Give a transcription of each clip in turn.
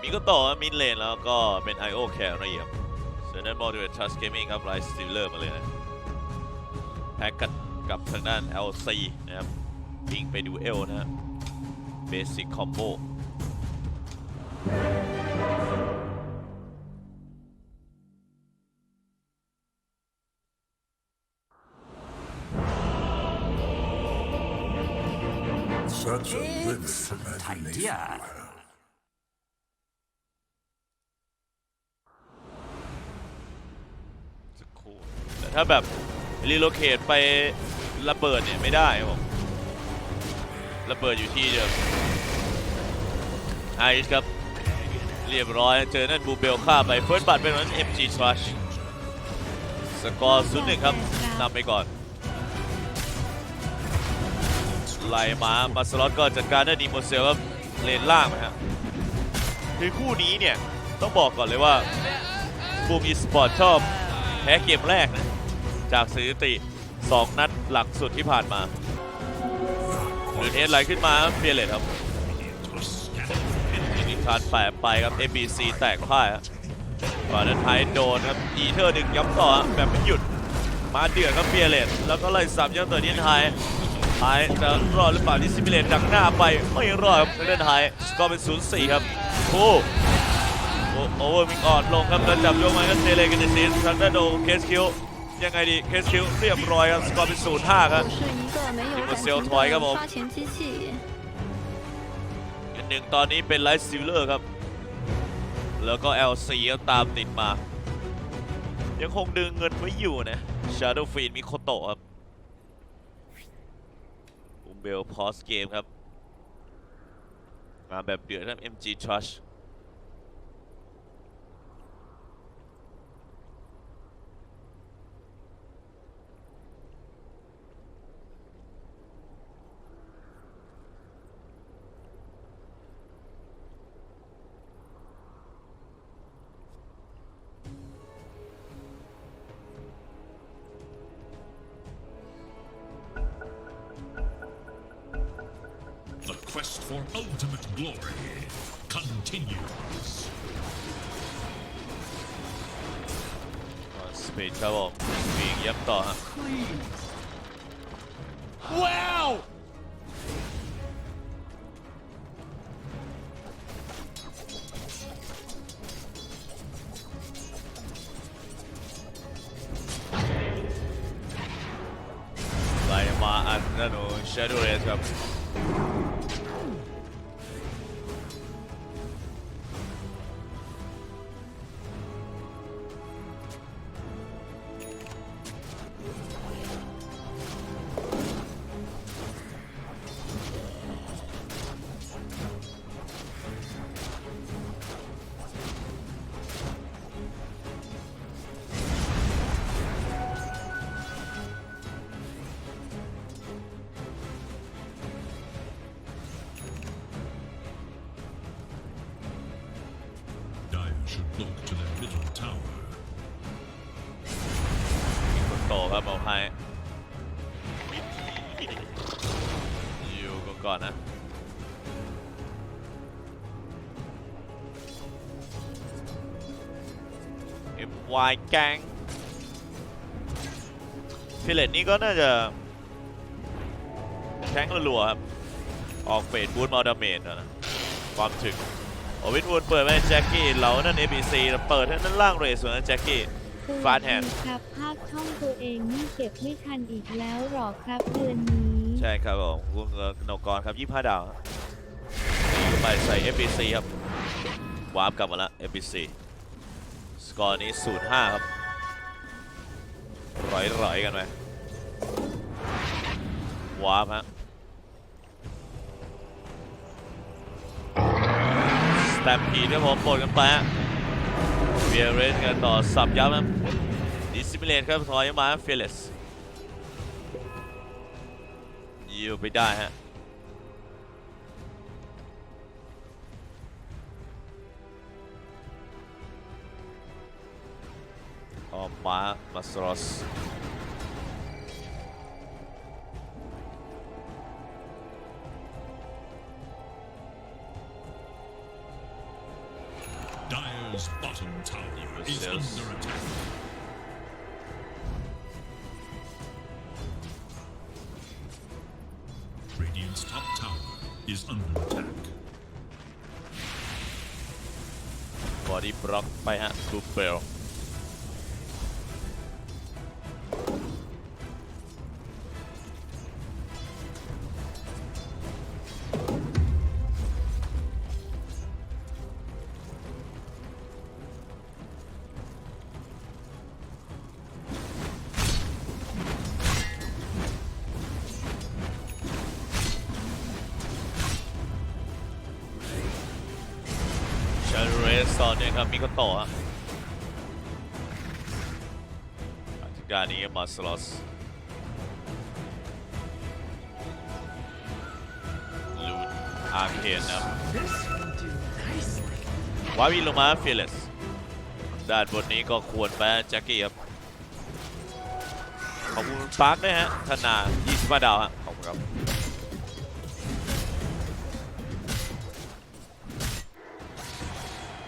มีก็ต่อมิดเลนแล้วก็เป็น IO Carry ครับส่วนนั้น Moderate Touch Gaming ครับ Rise Stealer มาเลยนะแพ็กกันกับทางด้าน LC นะครับวิ่งไปดูเอลนะฮะ Basic Combo ๆ Such a limit to imagination. idea. สักครู่แต่ ถ้าแบบรีโลเคทไประเบิดเนี่ยไม่ได้ครับผมระเบิดอยู่ที่เดิมไอซ์ครับ เรียบร้อยเจอนั่นบูเบลฆ่าไปเฟิร์สบัตเป็นนั้น MG Trash สกอร์ศูนย์หนึ่งครับนำไปก่อนไล่มามาสล็อตก็จัดการได้ดีโมเซลครับเลนล่างนะฮะคือคู่นี้เนี่ย ต้องบอกก่อนเลยว่าบูมอีสปอร์ตชอบแพ้เกมแรกนะ จากสถิติ 2 นัดหลังสุดที่ผ่านมาหรือเทสไหลขึ้นมาเฟียเลตครับนิทานแปะไปครับ ABC แตกพ่ายครับก่อนนั้นไทยโดนครับอีเทอร์หนึ่งย้ำต่อแบบไม่หยุดมาเดือดครับเฟียเลตแล้วก็ไล่สับยังต่อที่ไทยไทยจะรอดหรือเปล่าที่ซิมิเลตดักหน้าไปไม่รอดครับทางด้านไทยสกอร์เป็น 0-4 ครับโอ้โอเวอร์มิงออดลงครับแล้วจับโยกมาก็เทเลกันในซีนทางด้านโดเคสคิว ยังไงดีเคสคิวเรียบร้อยครับสกอร์เป็นศูนย์ห้าครับดิมเซลถอยครับผมอันหนึ่งตอนนี้เป็นไลท์ซิลเลอร์ครับ แล้วก็ LC ก็ตามติดมา ยังคงดึงเงินไว้อยู่นะชาร์โดฟีนมิโคโตครับอุมเบลพอสเกมครับ มาแบบเดือดครับ MG Trash quest for ultimate glory continues. สปีดครับผมวิ่งย้ำต่อฮะ Wow! ไล่มาอัน should look to their middle tower. โตครับเอาให้อยู่ก่อนก่อนนะ MY แกงฟิเลตนี่ก็น่าจะแทงรัวๆครับ ออกเฟดบูทมาดาเมจนะ ความถึง อวินวูดเปิดไปให้แจ็คกี้เหล่านั่น ABC เปิดให้นั่นล่างเรสส่วนนั้นแจ็คกี้ฟาดแฮนด์ครับภาคช่องตัวเองนี่เก็บไม่ทันอีกแล้วหรอครับเดือนนี้ ใช่ครับผมคุณนกกรครับ25ดาวนี่ก็ไปใส่ FBC ครับวาร์ปกลับมาแล้ว FBC สกอร์นี้0-5ครับร้อยๆกันไหมวาร์ปฮะ แตมพีครับผมปลดกันไปฮะเบียร์เรสกันต่อสับยับครับดิสซิมิเลตครับถอยมาเฟลสยิวไปได้ฮะออกมามาสโรส Dyer's bottom tower is this? under attack. Radiant's top tower is under attack. Body blocked by hand, good เรสตอนนี้ครับมีคนต่อฮะอาทิตย์การนี้มาสลอสลูนอาร์เคนนะวาวีลงมาฟิลเลสด้านบนนี้ก็ควรไปแจ็คกี้ครับขอบคุณปาร์คด้วยฮะธนา25ดาวฮะ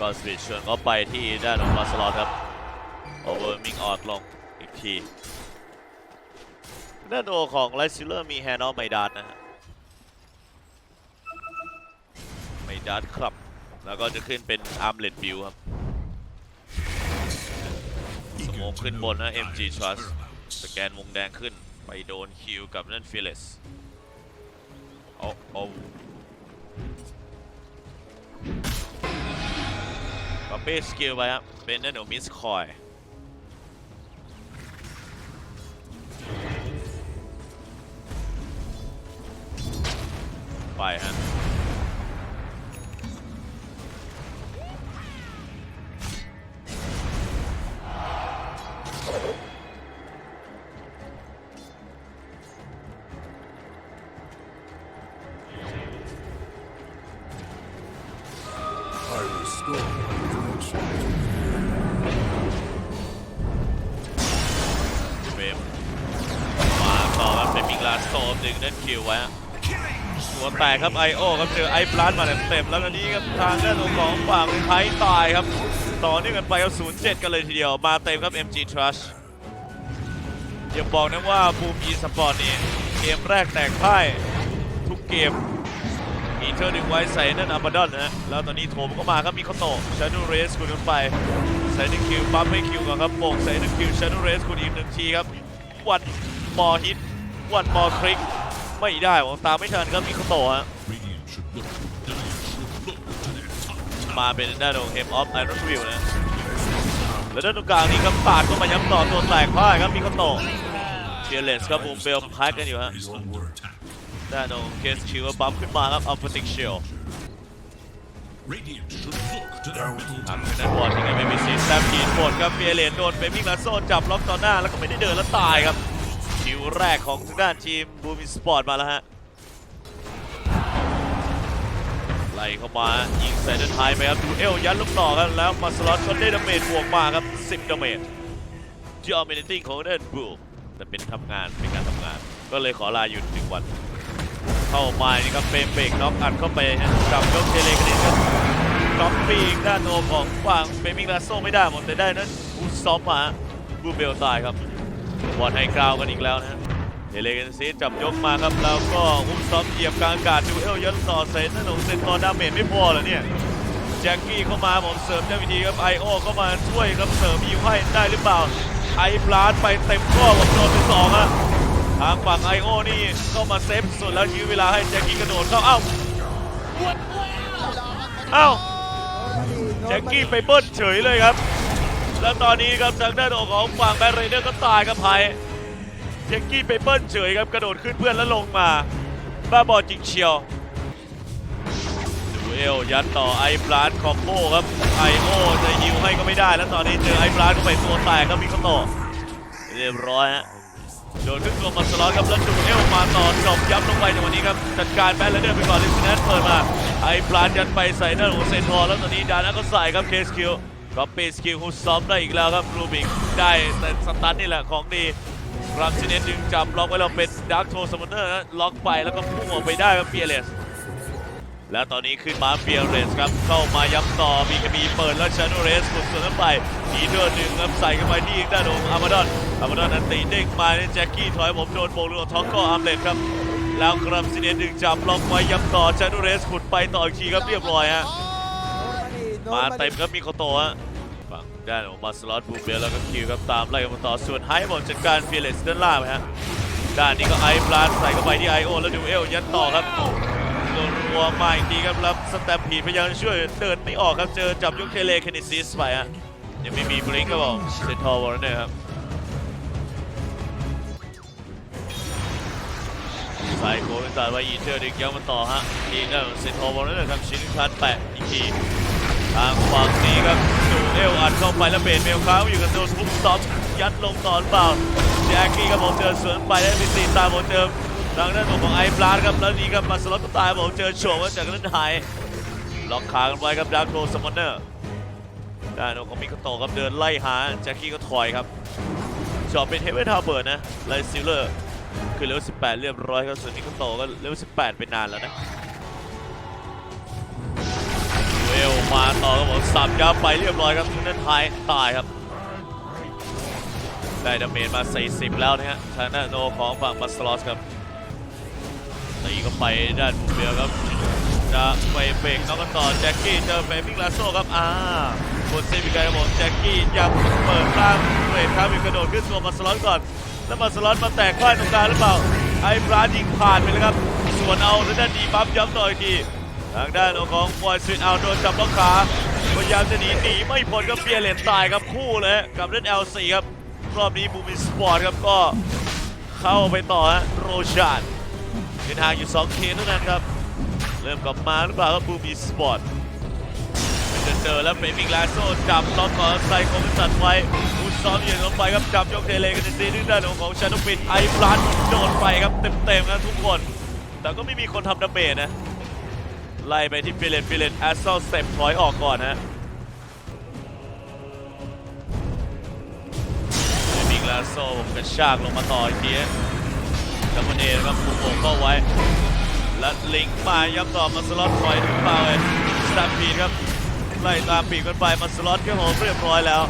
ขอบคุณครับก็สวิตช์ชวนเขาไปที่ด้านของมาสลอตครับโอเวอร์มิงออดลงอีกทีด้านโอของไลซิลเลอร์มีแฮนด์ออฟไมดัสนะฮะไมดัสครับ แล้วก็จะขึ้นเป็นอาร์มเลดบิวครับสมองขึ้นบนนะ MG Trust สแกนวงแดงขึ้นไปโดนคิวกับนั่นฟิเลสโอ้โอ้ ก็เป้สกิลไปครับเป็นนั่นหนูมิสคอยไปฮะ แตกครับไอโอครับเจอไอปลัสมาเต็มๆแล้วตอนนี้ครับทางด้านของฝั่งไทยตายครับ ต่อเนื่องกันไปครับ0-7 กันเลยทีเดียว มาเต็มครับ MG Trust อย่าบอกนะว่าบูม e ีสปอร์ตนี่เกมแรกแตกพ่ายทุกเกมอีเทอร์ดึงไว้ใส่นั่นอัมบาดอนนะฮะแล้วตอนนี้โถมเข้ามาครับมีคอโตชาดูเรสคุณขึ้นไปใส่หนึ่งคิวปั๊มให้คิวก่อนครับโป่งใส่หนึ่งคิวชาดูเรสคุณอีกหนึ่งทีครับวันมอฮิตวันมอคลิก ไม่ได้ผมตามไม่ทันครับมีคอโตฮะมาเป็นด้านของเฮมออฟไอรอนวิวนะแล้วด้านตรงกลางนี้ครับปาดเข้ามาย้ำต่อตัวแตกพ่ายครับมีคอโตเชียร์เลสครับบูมเบลพักกันอยู่ฮะด้านของเคสคิวบัมขึ้นมาครับอัลฟาติกเชลทาง tower. ด้านบอลที่ไงไม่มีซีแซมพีนหมดครับเฟียเลนโดนเบมิงลาโซจับล็อกต่อหน้าแล้วก็ไม่ได้เดินแล้วตายครับ คิวแรกของทางด้านทีมบูมิสปอร์ตมาแล้วฮะ ไล่เข้ามายิงใส่ด้านท้ายไปครับดูเอลยัดลูกต่อกันแล้วมาสล็อตก็ได้ดาเมจบวกมาครับ 10ดาเมจที่ออมินิตี้งของเดนบูแต่เป็นทำงานเป็นการทำงาน ก็เลยขอลาหยุดหนึ่งวัน เข้ามานี่ครับเฟรมเบรกน็อกอัดเข้าไปฮะจับยกเทเลกันเองครับล็อกปีกด้านโนของฝั่งเบมิงลาโซไม่ได้หมดแต่ได้นั้นบูซอมมาบูเบลตายครับ บอลไฮกราวกันอีกแล้วนะเดเลกันซีจับยกมาครับแล้วก็บูสซอมเหยียบกลางอากาศดูเอลยันต่อเซนนั่นเซนตอนดาเมจไม่พอเหรอเนี่ยแจ็คกี้เข้ามาผมเสริมเจ้าวิธีครับไอโอเข้ามาช่วยครับเสริมยิวให้ได้หรือเปล่าไอพลาสไปเต็มข้อผมโดนไปสองอะทางฝั่งไอโอนี่เข้ามาเซฟสุดแล้วยื้อเวลาให้แจ็คกี้กระโดดเข้าเอ้าเอ้าแจ็คกี้ไปเบิ้ลเฉยเลยครับ แล้วตอนนี้ครับทางด้านของฝั่งแบรเรเดอร์ก็ตายครับไพแจ็คกี้ไปเบิ้ลเฉยครับกระโดดขึ้นเพื่อนแล้วลงมา บ้าบอจริงเชียวดูเอลยัดต่อไอ้ปลาดคอมโบครับไอโอจะยิวให้ก็ไม่ได้ แล้วตอนนี้เจอไอ้ปลาดเข้าไปตัวแตกครับมีข้อต่อเรียบร้อยฮะโดนขึ้นตัวมาสล็อตครับแล้วดูเอลมาต่อจบยับลงไปในวันนี้ครับจัดการแบนแล้วเดินไปก่อนลิซินแนทเปิดมาไอ้ปลานยันไปใส่หน้าของเซนทอร์แล้วตอนนี้ดานะก็ใส่ครับเคสคิว ก็เปสคิวฮุสซอมได้อีกแล้วครับรูบิกได้แต่สตันนี่แหละของดีรังซินเนตดึงจับล็อกไว้เราเป็นดาร์กโทสมอนเนอร์ล็อกไปแล้วก็พุ่งออกไปได้ครับเปียเลสแล้วตอนนี้ขึ้นมาเฟียเรสครับ เข้ามาย้ำต่อมีคมีเปิดแล้วชาโนเรสกดส่วนนั้นไปอีเดอร์หนึ่งครับใส่เข้าไปที่ด้านของอามาดอนอามาดอนนันตีเด้งมาเนี่ยแจ็คกี้ถอยผมโดนโบกเรือท็อกก็อาร์มเลตครับ แล้วครับซีเนตหนึ่งจับล็อกไว้ย้ำต่อชาโนเรสขุดไปต่ออีกทีครับเรียบร้อยฮะมาเต็มครับมีโคโตะฮะฝั่ง ด้านของมาสลอตบูเบลแล้วก็คิวครับตามไล่กันมาต่อส่วนไฮบอกจัดการเฟียเลสด้านล่างไปฮะด้านนี้ก็ไอปลาใส่เข้าไปที่ไอโอแล้วดูเอลยันต่อครับโดนรัวมาอีกทีครับรับสแตมพีพยายามช่วยเดินไม่ออกครับเจอจับยกเทเลเคนิซิสไปฮะยังไม่มีบริงครับผมเซนทอร์วอร์เนอร์ครับใส่โคเป็นสายไว้อีเทอร์ดึงยังมาต่อฮะทีนั่นเซนทอร์วอร์เนอร์ครับชิ้นคันแปะอีกที ทางฝั่งนี้ครับดูเอลอัดเข้าไปแล้วเบนเมลค้างอยู่กับโดนทุบซ้อมยัดลงต่อหรือเปล่าแจ็คกี้ครับผมเจอสวนไปได้มีสีตามผมเจอทางด้านของไอ้บลาดครับแล้วนี่ครับมาสล็อตตายผมเจอโฉมาจากนั้นหายล็อกขากันไว้ครับดาร์คโรสมอนเนอร์ด้านของมิคโตครับเดินไล่หาแจ็คกี้ก็ถอยครับจอบเป็นเฮเวนฮาร์เบิร์ดนะไลซิลเลอร์คือเลเวล18 เรียบร้อยครับส่วนมิคโตก็เลเวล18เป็นนานแล้วนะ มาต่อครับผมสับยับไปเรียบร้อยครับทุนนั้นทายตายครับ ได้ดาเมจมา 40 แล้วนะฮะทางด้านโนของฝั่งบัสลอสครับตีก็ไปด้านบุกเบียวครับ จะไปเบรกน้องกันต่อแจ็คกี้เจอเฟมิงลาโซครับอ่าบนเซมิการับผมแจ็คกี้ยังเปิดข้างเบรกครับมีกระโดดขึ้นตัวบัสลอสก่อน แล้วบัสลอสมาแตกข้างตรงกลางหรือเปล่าไอ้บราดยิงผ่านไปเลยครับ ส่วนเอาทางด้านดีบัฟย้ำต่ออีกที ทางด้านของบอยสวิตเอาโดนจับล็อกขาพยายามจะหนีหนีไม่พ้นครับเฟียเลนตายครับคู่เลยกับเล่น L4 ครับรอบนี้บูมิสปอร์ตครับก็เข้าไปต่อฮะโรชานเป็นทางอยู่2เคเท่านั้นครับ เริ่มกลับมาหรือเปล่าครับบูมิสปอร์ตจะเจอแล้วเฟมิงลาโซจับล็อกก่อนใส่คอมพิวสันไว้บูซ้อมเหยียดลงไปครับจับยกเทเลกันในซีนึงด้านของชาโนปินไอ้บลันโดนไปครับเต็มๆครับทุกคน แต่ก็ไม่มีคนทำดาเมจนะ ไล่ไปที่ฟิเลนฟิเลนแอสเซลเต็ปถอยออกก่อนฮะมิงลาโซผมกระชากลงมาต่ออีกทีฮะกัมเบเนครับคุมวงเข้าไว้ และลิงก์มาย้ำต่อมาสล็อตถอยถึงเปล่าเลยสตามปีดครับไล่ตามปีกกันไปมาสล็อตครับผมเรียบร้อยแล้ว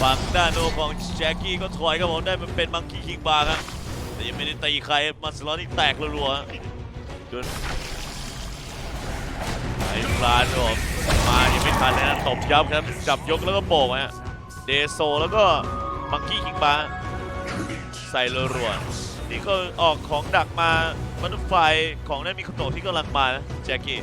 ฝั่งด้านโนของแจ็คกี้ก็ถอยครับผมได้มันเป็นมังคีคิงบาร์ครับแต่ยังไม่ได้ตีใครมาสล็อตนี่แตกรัวๆฮะจน ไอ้ปลาโดมมายังไม่ทันเลยนะตบยับครับจับยกแล้วก็โบกฮะเดโซแล้วก็มังกี้คิงบาใส่รัวๆนี่ก็ออกของดักมาบัตไฟของนั่นมีขโตที่กำลังมานะแจ็คกี้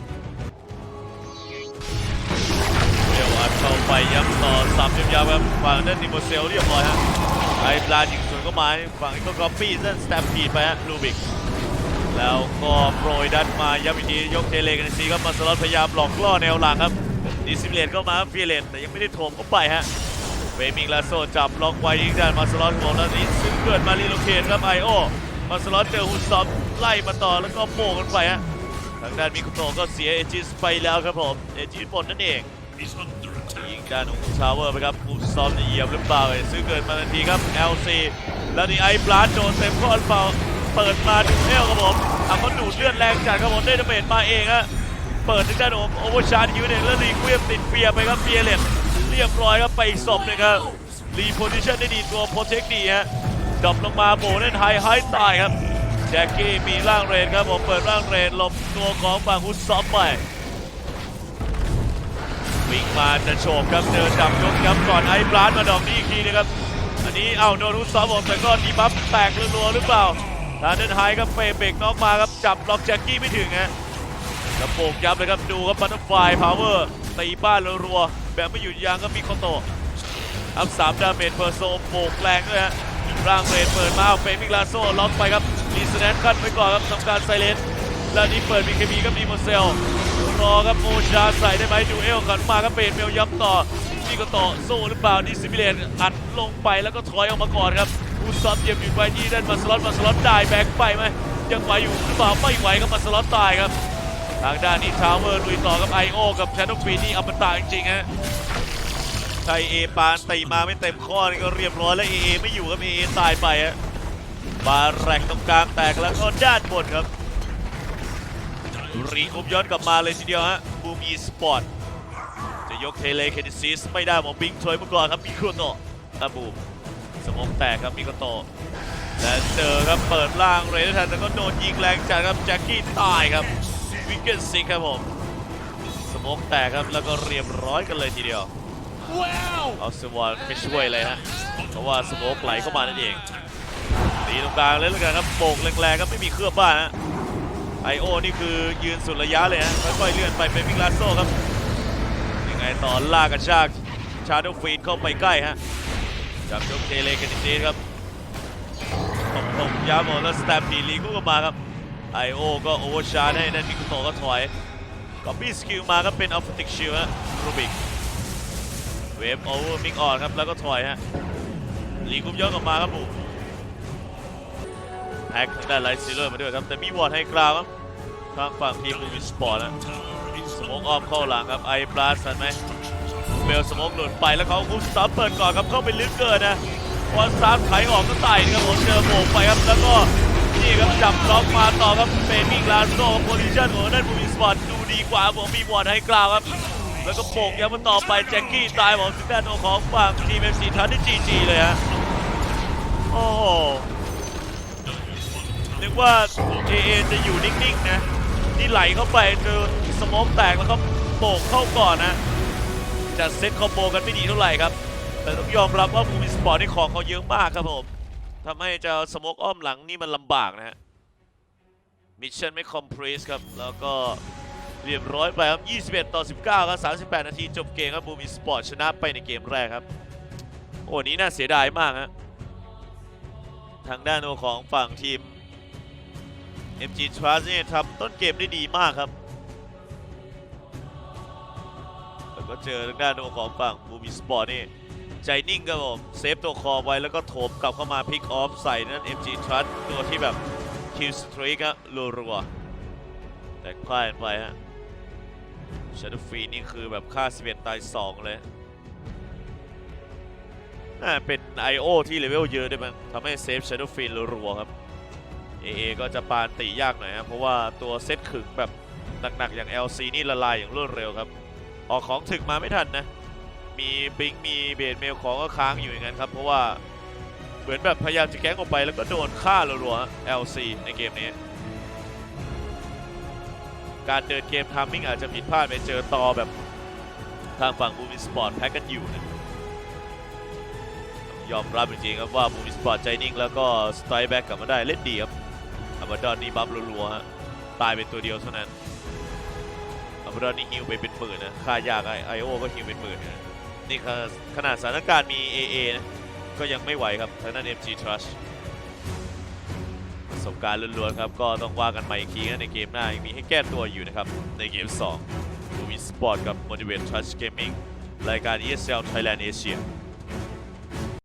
เดี๋ยวอัดเข้าไปย้ำต่อสับยาวๆครับฝั่งด้านนิโมเซลเรียบร้อยฮะไอ้ปลายิงสวนก็มาฝั่งนี้ก็ก๊อปปี้ด้นสแตมปีดไปฮะลูบิก แล้วก็โปรยดันมาย้ำอีกทียกเทเลกันซีครับมาสล็อตพยายามหลอกล่อแนวหลังครับดิซิเลนเข้ามาฟีเลนแต่ยังไม่ได้โถมเข้าไปฮะเฟมิงลาโซจับล็อกไว้ยิงด้านมาสล็อตของแล้วนี้ซึ่งเกิดมารีโลเคนครับไอโอมาสล็อตเจอฮุนซอมไล่มาต่อแล้วก็โป่กันไปฮะทางด้านมิคุโตะก็เสียเอจิสไปแล้วครับผมเอจิสบนนั่นเองยิงด้านของชาวเวอร์ไปครับฮุนซอมเหยียบหรือเปล่าเอซึ่งเกิดมาทันทีครับ LC แล้วนี่ไอ้ปลาโดนเต็มข้อเปล่า เปิดมาดูเอลครับผมอะเขาดูดเลือดแรงจัดครับผมได้ดาเมจมาเองฮะเปิดทางด้านโอเวอร์ชาร์จคิวเนี่ยแล้วรีเควีมติดเฟียร์ไปครับเฟียร์เลตเรียบร้อยครับไปอีกศพนึงครับรีโพซิชันได้ดีตัวโปรเทคดีฮะดรอปลงมาโบเล่นไฮไฮตายครับแจ็คกี้มีร่างเรนครับผมเปิดร่างเรนหลบตัวของฝั่งฮุสซอฟไปวิ่งมาจะโฉบครับเดินดับยกครับก่อนไอ้บลาสมาดอกนี้อีกทีนะครับอันนี้เอาโดนฮุสซอฟผมแต่ก็ดีบัฟแตกรัวๆหรือเปล่า ทางเดินไฮครับเฟเบกน็อกมาครับจับล็อกแจ็คกี้ไม่ถึงฮะกระโปงยับเลยครับดูครับบัตเตอร์ไฟพาวเวอร์ตีบ้านรัวๆแบบไม่หยุดยั้งก็มีโคโตะอัพสามดาเมจเพอร์โซโบกแรงด้วยฮะร่างเรนเปิดมาเฟมิกลาโซล็อกไปครับลีสแนนขั้นไปก่อนครับทำการไซเลนแล้วนี้เปิดมีเคมีครับดีโมเซลรอครับโมชาใส่ได้ไหมดูเอลขันมาครับเบนเมลย้ำต่อมีโคโตะสู้หรือเปล่าดิซิมิเลนอัดลงไปแล้วก็ถอยออกมาก่อนครับ อูซอฟเยียบอยู่ไปที่ด้านมาสล็อตมาสล็อตได้แบ็คไปไหมยังไหวอยู่หรือเปล่าไม่ไหวครับมาสล็อตตายครับ ทางด้านนี้ทาวเวอร์ลุยต่อกับไอโอกับแชนด์ฟีนี่อมตะจริงๆฮะไทยเอปานตีมาไม่เต็มข้อนี่ก็เรียบร้อยแล้วเอไม่อยู่ครับเอตายไปฮะบาแรกตรงกลางแตกแล้วก็ด้านบนครับรีกุมย้อนกลับมาเลยทีเดียวฮะบูมีสปอร์ตจะยกเทเลเคนิซิสไม่ได้หมองบิงช่วยเมื่อก่อนครับมิโครโตะครับบูม สมองแตกครับมิโครโตะและเจอครับเปิดล่างเรนทันแต่ก็โดนยิงแรงจัดครับแจ็คกี้ตายครับวิกเกนซิกครับผมสมองแตกครับแล้วก็เรียบร้อยกันเลยทีเดียวเอาสวอนไม่ช่วยเลยฮะเพราะว่าสโมกไหลเข้ามานั่นเองตีตรงกลางเลยแล้วกันครับโบกแรงๆครับไม่มีเครือบบ้านฮะไอโอนี่คือยืนสุดระยะเลยฮะค่อยๆเลื่อนไปเป็นมิกลาโซครับยังไงต่อลากกระชากชาร์ดฟีดเข้าไปใกล้ฮะ จับยกเทเลกันดีครับตบตบยาโมแล้วสแตมปีลีกู้กลับมาครับไอโอก็โอเวอร์ชาร์ให้นันมิคุโตะก็ถอยก็บี้สกิลมาก็เป็นอัลฟติกชิลฮะรูบิกเวฟโอเวอร์มิกออนครับแล้วก็ถอยฮะลีกุมย้อนกลับมาครับบุแพ็กได้ไลท์ซีเลอร์มาด้วยครับแต่มีวอร์ดให้กราวครับทางฝั่งทีมลูวิสปอร์ตนะสโมกอ้อมเข้าหลังครับไอปลาสันไหม เบลสโมกหลุดไปแล้วเขาอุ้มซับเปิดก่อนครับเข้าไปลึกเกินนะพอซับไถออกก็ไต่นะครับผมเจอโบกไปครับแล้วก็นี่ครับจับล็อกมาต่อครับเป็นมิกลาโซ่โพซิชั่นของนั่นลูวิสปอร์ตดูดีกว่าผมมีวอร์ดให้กราวครับ แล้วก็โบกย้ำมาต่อไปแจ็คกี้ตายผมถึงด้านของฝั่งทีมเอ็มซีทันที่จีจีเลยฮะโอ้โหนึกว่า AA จะอยู่นิ่งๆนะนี่ไหลเข้าไปเจอสโมองแตกแล้วก็โบกเข้าก่อนนะ จะเซตคอมโบกันไม่ดีเท่าไหร่ครับ แต่ต้องยอมรับว่ามูมิสปอร์ตนี่ของเขาเยอะมากครับผมทำให้จะสโมกอ้อมหลังนี่มันลำบากนะฮะมิชชั่นไม่คอมพลีสครับ แล้วก็เรียบร้อยไปครับ 21 ต่อ 19 ครับ 38 นาทีจบเกมครับบูมิสปอร์ตชนะไปในเกมแรกครับ โอ้นี้น่าเสียดายมากฮะทางด้านของฝั่งทีม MG Trust เนี่ยทำต้นเกมได้ดีมากครับ ก็เจอทางด้านของฝั่งบูมิสปอร์ตนี่ใจนิ่งครับผมเซฟตัวคอไว้แล้วก็โถมกลับเข้ามาพิกออฟใส่นั่น MG Trust ตัวที่แบบคิวสตรีกอะรัวๆแต่พลาดไปฮะชาร์ดฟีนี่คือแบบค่า11ตาย 2 เลยน่าเป็น I.O. ที่เลเวลเยอะด้วยมั้งทำให้เซฟ Shadow f i e l รัวๆครับ AA ก็จะปานตียากหน่อยครับเพราะว่าตัวเซตขึงแบบหนักๆอย่าง LC นี่ละลายอย่างรวดเร็วครับ ออกของถึกมาไม่ทันนะ มีบิงมีเบดเมลของก็ค้างอยู่อย่างนั้นครับ เพราะว่าเหมือนแบบพยายามจะแก๊งออกไปแล้วก็โดนฆ่ารัวๆ LC ในเกมนี้ การเดินเกมทามมิ่งอาจจะผิดพลาดไปเจอตอแบบทางฝั่งบูมิสปอร์ตแพ็กกันอยู่นะยอมรับจริงๆครับว่าบูมิสปอร์ตใจนิ่งแล้วก็สไตล์แบ็กกลับมาได้เล่นดีครับอัมบาดอนนี่บัฟรัวๆตายเป็นตัวเดียวเท่านั้น อัมบาดอนนี่ฮิวไปเป็นหมื่นนะค่ายากไอโอก็ฮิวเป็นหมื่นนะนี่ขนาดสถานการณ์มี AA นะก็ยังไม่ไหวครับทางด้าน MG Trust ประสบการณ์ล้วนๆครับ ก็ต้องว่ากันใหม่อีกทีนะในเกมหน้ายังมีให้แก้ตัวอยู่นะครับ ในเกม2บูมิสปอร์ตกับ Motivate Trust Gaming รายการ ESL Thailand Asia